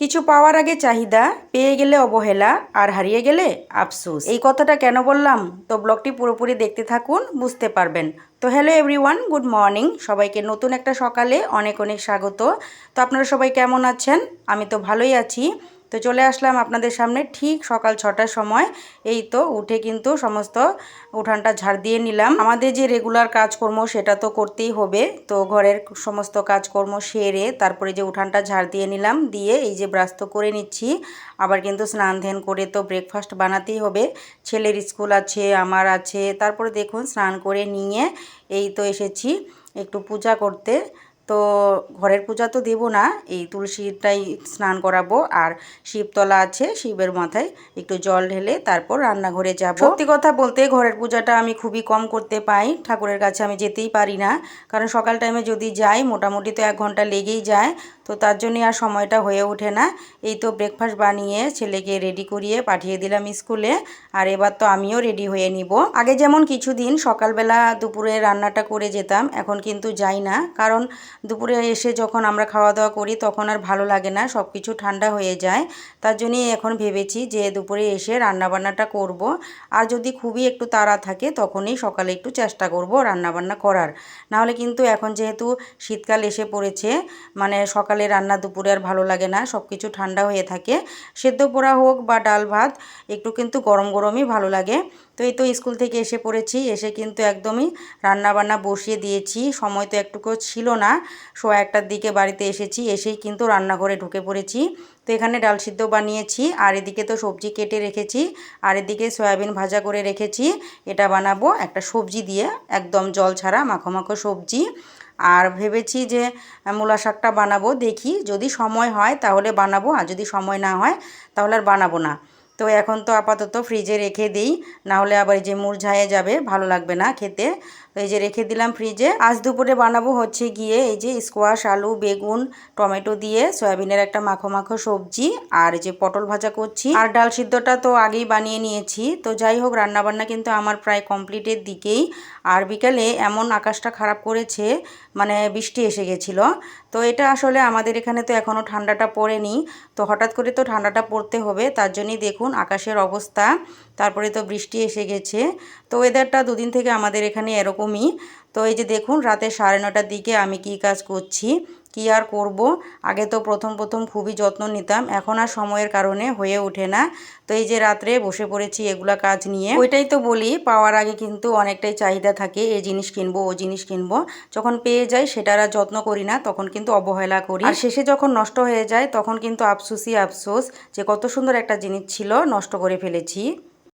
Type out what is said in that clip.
কিছু পাওয়ার আগে চাহিদা, পেয়ে গেলে অবহেলা, আর হারিয়ে গেলে আফসুস। এই কথাটা কেন বললাম? তো ব্লগটি পুরোপুরি দেখতে থাকুন, বুঝতে পারবেন। তো হ্যালো এভরিওয়ান, গুড মর্নিং। সবাইকে নতুন একটা সকালে অনেক অনেক স্বাগত। তো আপনারা সবাই কেমন আছেন? আমি তো ভালোই আছি। তো চলে আসলাম আপনাদের সামনে ঠিক সকাল ছটার সময়। এই তো উঠে কিন্তু সমস্ত উঠানটা ঝাড় দিয়ে নিলাম। আমাদের যে রেগুলার কাজকর্ম সেটা তো করতেই হবে। তো ঘরের সমস্ত কাজকর্ম সেরে তারপরে যে উঠানটা ঝাড় দিয়ে নিলাম, দিয়ে এই যে ব্রাশ তো করে নিচ্ছি। আবার কিন্তু স্নান ধ্যান করে তো ব্রেকফাস্ট বানাতেই হবে। ছেলের স্কুল আছে, আমার আছে, তারপরে দেখুন স্নান করে নিয়ে এই তো এসেছি একটু পূজা করতে। তো ঘরের পূজা তো দেবো না, এই তুলসীটাই স্নান করাবো আর শিবতলা আছে, শিবের মাথায় একটু জল ঢেলে তারপর রান্নাঘরে যাব। সত্যি কথা বলতে ঘরের পূজাটা আমি খুবই কম করতে পাই, ঠাকুরের কাছে আমি যেতেই পারি না, কারণ সকাল টাইমে যদি যাই, মোটামুটি তো এক ঘণ্টা লেগেই যায় তো তার জন্যই আর সময়টা হয়ে ওঠে না। এই তো ব্রেকফাস্ট বানিয়ে ছেলেকে রেডি করিয়ে পাঠিয়ে দিলাম স্কুলে। আর এবার তো আমিও রেডি হয়ে নিব। আগে যেমন কিছুদিন সকালবেলা দুপুরে রান্নাটা করে যেতাম, এখন কিন্তু যাই না। কারণ দুপুরে এসে যখন আমরা খাওয়া দাওয়া করি, তখন আর ভালো লাগে না সব কিছু ঠান্ডা হয়ে যায়। তার জন্যই এখন ভেবেছি যে দুপুরে এসে রান্নাবান্নাটা করব। আর যদি খুবই একটু তাড়া থাকে, তখনই সকালে একটু চেষ্টা করব রান্নাবান্না করার। নাহলে কিন্তু এখন যেহেতু শীতকাল এসে পড়েছে মানে সকালে রান্না দুপুরে আর ভালো লাগে না সব কিছু ঠান্ডা হয়ে থাকে। সেদ্ধ পোড়া হোক বা ডাল ভাত, একটু কিন্তু গরম গরমই ভালো লাগে। তো এই তো স্কুল থেকে এসে পড়েছি, এসে কিন্তু একদমই রান্না বান্না বসিয়ে দিয়েছি। সময় তো একটুকু ছিল না, সোয়া একটার দিকে বাড়িতে এসেছি, এসেই কিন্তু রান্নাঘরে ঢুকে পড়েছি। তো এখানে ডাল সিদ্ধ বানিয়েছি, আর এদিকে তো সবজি কেটে রেখেছি, আর এদিকে সয়াবিন ভাজা করে রেখেছি। এটা বানাবো একটা সবজি দিয়ে, একদম জল ছাড়া মাখো মাখো সবজি। আর ভেবেছি যে মূলা শাকটা বানাবো, দেখি যদি সময় হয় তাহলে বানাবো, আর যদি সময় না হয় তাহলে আর বানাবো না। তো এখন তো আপাতত ফ্রিজে রেখে দিই, নাহলে আবার এই যে মুরঝায়ে যাবে, ভালো লাগবে না খেতে। তো এই যে রেখে দিলাম ফ্রিজে আজ দুপুরে বানাবো হচ্ছে গিয়ে এই যে স্কোয়াশ আলু, বেগুন, টমেটো দিয়ে সয়াবিনের একটা মাখো মাখো সবজি আর যে পটল ভাজা করছি। আর ডাল সিদ্ধটা তো আগেই বানিয়ে নিয়েছি। তো যাই হোক, রান্নাবান্না কিন্তু আমার প্রায় কমপ্লিটের দিকেই। আর বিকালে এমন আকাশটা খারাপ করেছে মানে বৃষ্টি এসে গেছিল। তো এটা আসলে আমাদের এখানে তো এখনও ঠান্ডাটা পড়েনি। তো হঠাৎ করে তো ঠান্ডাটা পড়তে হবে, তার জন্যই দেখুন, আকাশের অবস্থা। তারপরে তো বৃষ্টি এসে গেছে। তো ওয়েদারটা দুদিন থেকে আমাদের এখানে এরকমই। তো এই যে দেখুন, রাতে সাড়ে নটার দিকে আমি কি কাজ করছি, কি আর করব? আগে তো প্রথম প্রথম খুবই যত্ন নিতাম, এখন আর সময়ের কারণে হয়ে ওঠে না। তো এই যে রাত্রে বসে পড়েছি এগুলা কাজ নিয়ে। ওইটাই তো বলি, পাওয়ার আগে কিন্তু অনেকটাই চাহিদা থাকে, এই জিনিস কিনবো, ও জিনিস কিনবো। যখন পেয়ে যাই সেটার আর যত্ন করি না, তখন কিন্তু অবহেলা করি। আর শেষে যখন নষ্ট হয়ে যায়, তখন কিন্তু আফসোসই আফসোস যে কত সুন্দর একটা জিনিস ছিল, নষ্ট করে ফেলেছি।